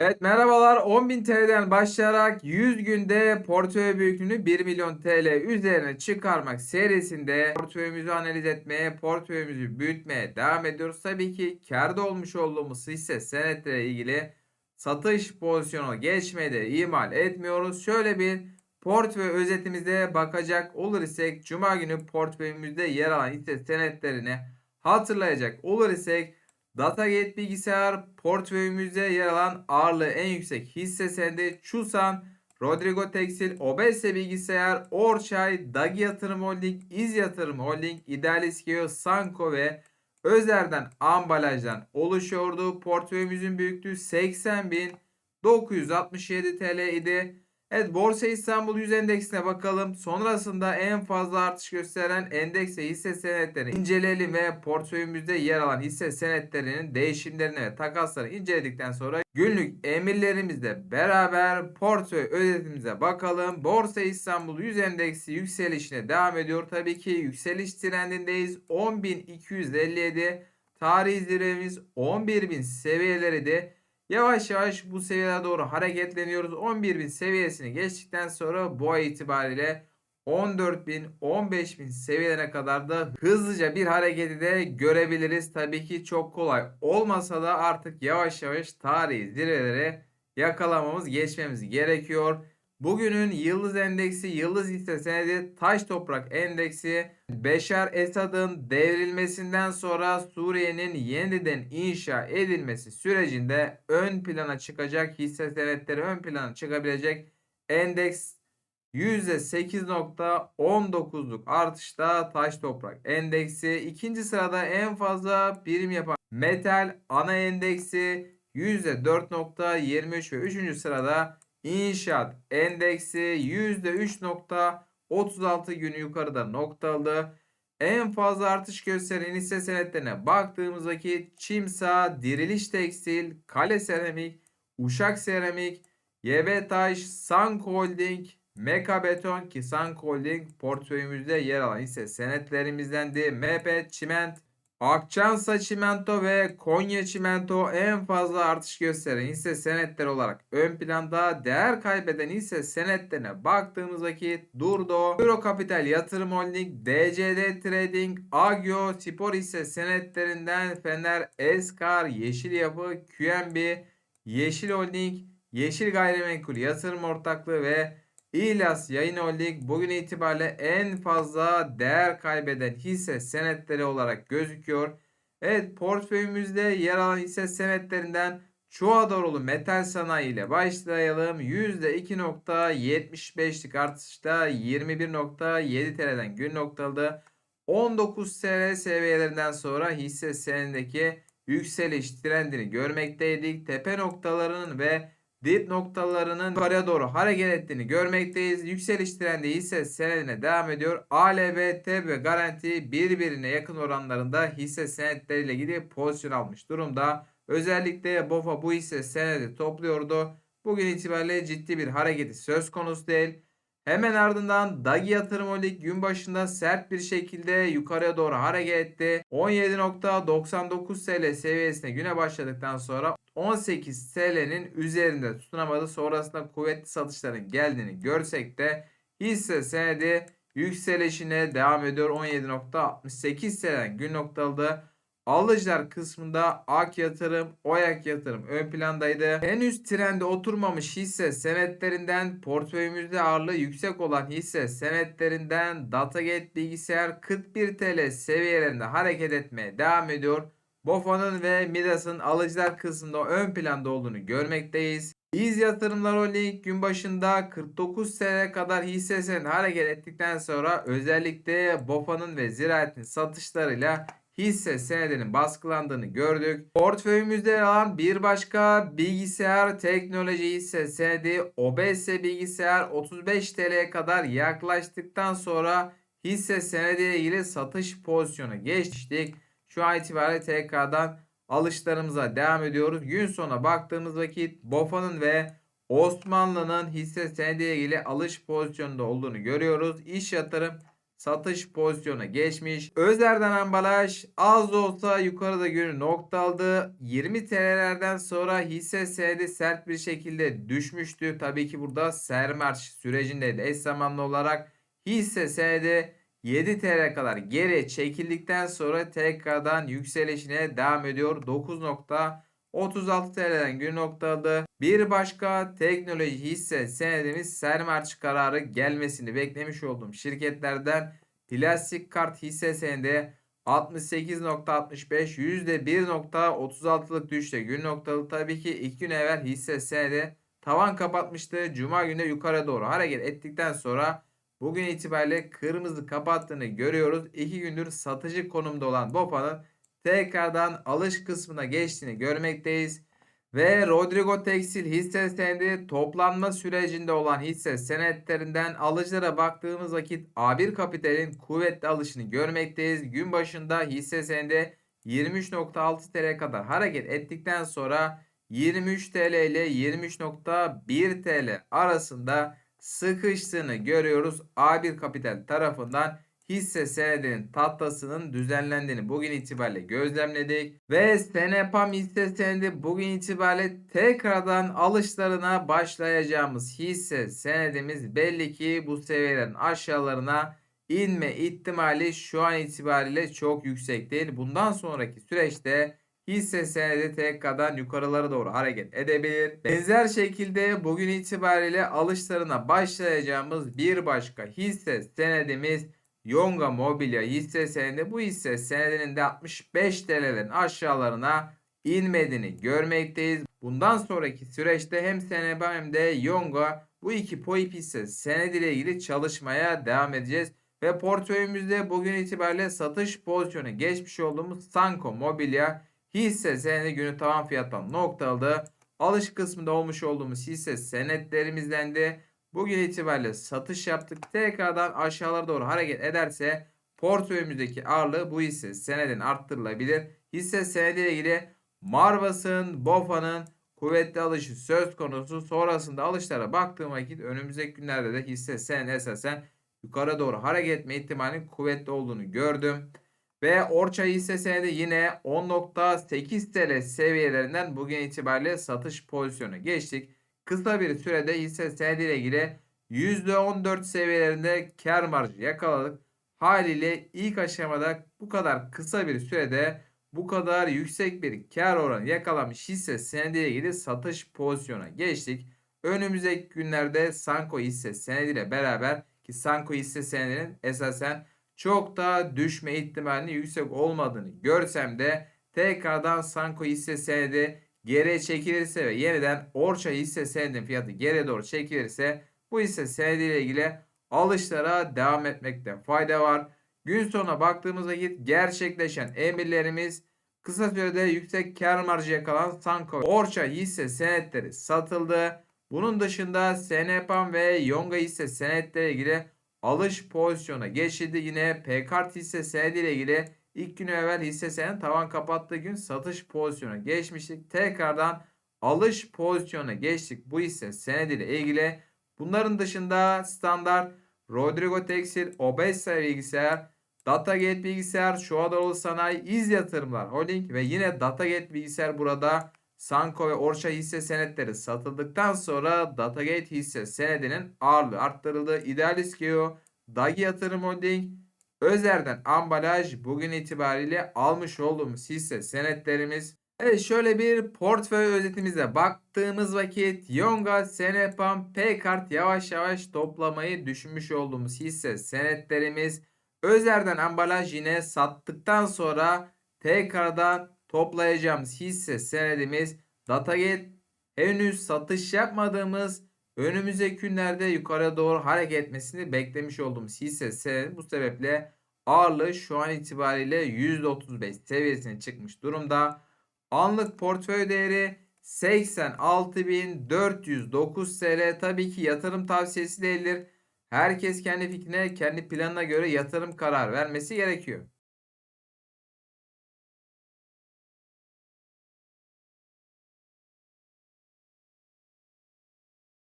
Evet merhabalar 10.000 TL'den başlayarak 100 günde portföy büyüklüğünü 1 milyon TL üzerine çıkarmak serisinde portföyümüzü analiz etmeye, portföyümüzü büyütmeye devam ediyoruz. Tabii ki kârda olmuş olduğumuz hisse senetlere ilgili satış pozisyonu geçmeyi de ihmal etmiyoruz. Şöyle bir portföy özetimize bakacak olur isek Cuma günü portföyümüzde yer alan hisse senetlerini hatırlayacak olur isek Datagate bilgisayar portföyümüzde yer alan ağırlığı en yüksek hisse senedi Çusan, Rodrigo Tekstil, Obese bilgisayar, Orçay, Dagi Yatırım Holding, İz Yatırım Holding, İdealist Geo, Sanko ve Özer'den ambalajdan oluşuyordu. Portföyümüzün büyüklüğü 80.967 TL idi. Evet Borsa İstanbul 100 endeksine bakalım. Sonrasında en fazla artış gösteren endeks ve hisse senetlerini inceleyelim ve portföyümüzde yer alan hisse senetlerinin değişimlerini ve takasları inceledikten sonra günlük emirlerimizle beraber portföy özetimize bakalım. Borsa İstanbul 100 endeksi yükselişine devam ediyor. Tabii ki yükseliş trendindeyiz. 10.257 tarihi zirvemiz 11.000 seviyeleri de Yavaş yavaş bu seviyelere doğru hareketleniyoruz. 11.000 seviyesini geçtikten sonra bu ay itibariyle 14.000 15.000 seviyelerine kadar da hızlıca bir hareketi de görebiliriz. Tabii ki çok kolay olmasa da artık yavaş yavaş tarihi zirvelere yakalamamız geçmemiz gerekiyor. Bugünün Yıldız Endeksi, Yıldız hisse senedi, Taş Toprak Endeksi, Beşar Esad'ın devrilmesinden sonra Suriye'nin yeniden inşa edilmesi sürecinde ön plana çıkacak hisse senetleri ön plana çıkabilecek endeks %8.19'luk artışta Taş Toprak Endeksi. ikinci sırada en fazla birim yapan Metal Ana Endeksi %4.23 ve üçüncü sırada İnşaat endeksi %3.36 gün yukarıda noktalı. En fazla artış gösteren hisse senetlerine baktığımız vakit Çimsa, Diriliş Tekstil, Kale Seramik, Uşak Seramik, YB Taş, Sank Holding, Meka Beton ki Sank Holding portföyümüzde yer alan hisse senetlerimizdendi. MP Çiment, Akçansa Çimento ve Konya Çimento en fazla artış gösteren hisse senetleri olarak ön planda. Değer kaybeden hisse senetlerine baktığımız vakit Durdo, Euro Capital Yatırım Holding, DCD Trading, Agio, Spor hisse senetlerinden Fener, Eskar, Yeşil Yapı, QNB, Yeşil Holding, Yeşil Gayrimenkul Yatırım Ortaklığı ve İlyas Yayın Holding bugün itibariyle en fazla değer kaybeden hisse senetleri olarak gözüküyor. Evet portföyümüzde yer alan hisse senetlerinden Çuadorulu Metal Sanayi ile başlayalım. %2.75'lik artışta 21.7 TL'den gün noktalı 19 TL seviyelerinden sonra hisse senedindeki yükseliş trendini görmekteydik. Tepe noktalarının ve dip noktalarının yukarıya doğru hareket ettiğini görmekteyiz. Yükseliş trendi ise senedine devam ediyor. ALB, TEB ve Garanti birbirine yakın oranlarında hisse senetleriyle ilgili pozisyon almış durumda. Özellikle BOFA bu hisse senedi topluyordu. Bugün itibariyle ciddi bir hareketi söz konusu değil. Hemen ardından Dagi Yatırım Holding gün başında sert bir şekilde yukarıya doğru hareket etti. 17.99 TL seviyesine güne başladıktan sonra 18 TL'nin üzerinde tutunamadı. Sonrasında kuvvetli satışların geldiğini görsek de hisse senedi yükselişine devam ediyor. 17.68 TL'den gün noktalı. Alıcılar kısmında AK yatırım, OYAK yatırım ön plandaydı. Henüz trende oturmamış hisse senetlerinden portföyümüzde ağırlığı yüksek olan hisse senetlerinden Datagate bilgisayar 41 TL seviyelerinde hareket etmeye devam ediyor. BOFA'nın ve Midas'ın alıcılar kısmında ön planda olduğunu görmekteyiz. İz Yatırımlar Holding gün başında 49 TL kadar hisse senedi hareket ettikten sonra özellikle BOFA'nın ve Ziraat'in satışlarıyla hisse senedinin baskılandığını gördük. Portföyümüzde yer alan bir başka bilgisayar teknoloji hisse senedi OBS bilgisayar 35 TL'ye kadar yaklaştıktan sonra hisse senediyle ilgili satış pozisyonu geçtik. Şu an itibariyle tekrardan alışlarımıza devam ediyoruz. Gün sona baktığımız vakit BOFA'nın ve Osmanlı'nın hisse senediyle ilgili alış pozisyonunda olduğunu görüyoruz. İş yatırım satış pozisyona geçmiş. Özer'den ambalaj az da olsa yukarıda günü nokta aldı. 20 TL'lerden sonra hisse senedi sert bir şekilde düşmüştü. Tabii ki burada sermarş sürecindeydi. Eş zamanlı olarak hisse senedi 7 TL kadar geri çekildikten sonra tekrardan yükselişine devam ediyor. 9.36 TL'den gün noktalı. Bir başka teknoloji hisse senedimiz sermaç kararı gelmesini beklemiş olduğum şirketlerden plastik kart hisse senedi 68.65 %1.36'lık düşüşte gün noktalı tabii ki 2 gün evvel hisse senedi tavan kapatmıştı. Cuma günü yukarı doğru hareket ettikten sonra bugün itibariyle kırmızı kapattığını görüyoruz. 2 gündür satıcı konumda olan BOPA'nın tekrardan alış kısmına geçtiğini görmekteyiz. Ve Rodrigo Tekstil hisse senedi toplanma sürecinde olan hisse senetlerinden alıcılara baktığımız vakit A1 Kapital'in kuvvetli alışını görmekteyiz. Gün başında hisse senedi 23.6 TL kadar hareket ettikten sonra 23 TL ile 23.1 TL arasında sıkıştığını görüyoruz. A1 Kapital tarafından hisse senedinin tattasının düzenlendiğini bugün itibariyle gözlemledik. Ve Senepam hisse senedi bugün itibariyle tekrardan alışlarına başlayacağımız hisse senedimiz belli ki bu seviyelerin aşağılarına inme ihtimali şu an itibariyle çok yüksek değil. Bundan sonraki süreçte hisse senedi tekrardan yukarılara doğru hareket edebilir. Benzer şekilde bugün itibariyle alışlarına başlayacağımız bir başka hisse senedimiz Yonga Mobilya hisse senedi bu hisse senedinin de 65 TL'lerin aşağılarına inmediğini görmekteyiz. Bundan sonraki süreçte hem Seneba hem de Yonga bu iki POIP hisse senediyle ilgili çalışmaya devam edeceğiz. Ve portföyümüzde bugün itibariyle satış pozisyonu geçmiş olduğumuz Sanko Mobilya hisse senedi günü tavan fiyattan nokta aldı. Alış kısmında olmuş olduğumuz hisse senetlerimizden de bugün itibariyle satış yaptık. Tekrardan aşağılara doğru hareket ederse portföyümüzdeki ağırlığı bu hisse senedin arttırılabilir. Hisse senediyle ilgili Marvas'ın, BOFA'nın kuvvetli alışı söz konusu. Sonrasında alışlara baktığım vakit önümüzdeki günlerde de hisse senedi esasen yukarı doğru hareket etme ihtimalinin kuvvetli olduğunu gördüm. Ve Orça hisse senedi yine 10.8 TL seviyelerinden bugün itibariyle satış pozisyonu geçtik. Kısa bir sürede hisse senedi ile ilgili %14 seviyelerinde kar marjı yakaladık. Haliyle ilk aşamada bu kadar kısa bir sürede bu kadar yüksek bir kar oranı yakalamış hisse senedi ile ilgili satış pozisyona geçtik. Önümüzdeki günlerde Sanko hisse senediyle beraber ki Sanko hisse senedinin esasen çok daha düşme ihtimalinin yüksek olmadığını görsem de tekrardan Sanko hisse senedi geriye çekilirse ve yeniden Orça hisse senedinin fiyatı geriye doğru çekilirse bu hisse senediyle ilgili alışlara devam etmekte fayda var. Gün sonuna baktığımız vakit gerçekleşen emirlerimiz kısa sürede yüksek kar marjı yakalan Sanko Orça hisse senetleri satıldı. Bunun dışında Senepam ve Yonga hisse senetleri ilgili alış pozisyona geçildi. Yine Pkart hisse senedi ile ilgili ilk gün evvel hisse senedi tavan kapattığı gün satış pozisyona geçmiştik. Tekrardan alış pozisyona geçtik bu hisse senedi ile ilgili. Bunların dışında standart Rodrigo Tekstil, Obesa bilgisayar, Datagate bilgisayar, Şuadaroğlu Sanayi, İz Yatırımlar Holding ve yine Datagate bilgisayar burada Sanko ve Orça hisse senetleri satıldıktan sonra Datagate hisse senedinin ağırlığı arttırıldı. Idealist Geo, Dagi Yatırım Holding, Özer'den ambalaj bugün itibariyle almış olduğumuz hisse senetlerimiz. Evet şöyle bir portföy özetimize baktığımız vakit Yonga, Senepam, P-Kart yavaş yavaş toplamayı düşünmüş olduğumuz hisse senetlerimiz. Özer'den ambalaj yine sattıktan sonra tekrardan toplayacağımız hisse senedimiz Datagate henüz satış yapmadığımız önümüzdeki günlerde yukarı doğru hareket etmesini beklemiş olduğumuz hisse bu sebeple ağırlığı şu an itibariyle %35 seviyesine çıkmış durumda. Anlık portföy değeri 86.409 TL. Tabii ki yatırım tavsiyesi değildir. Herkes kendi fikrine, kendi planına göre yatırım karar vermesi gerekiyor.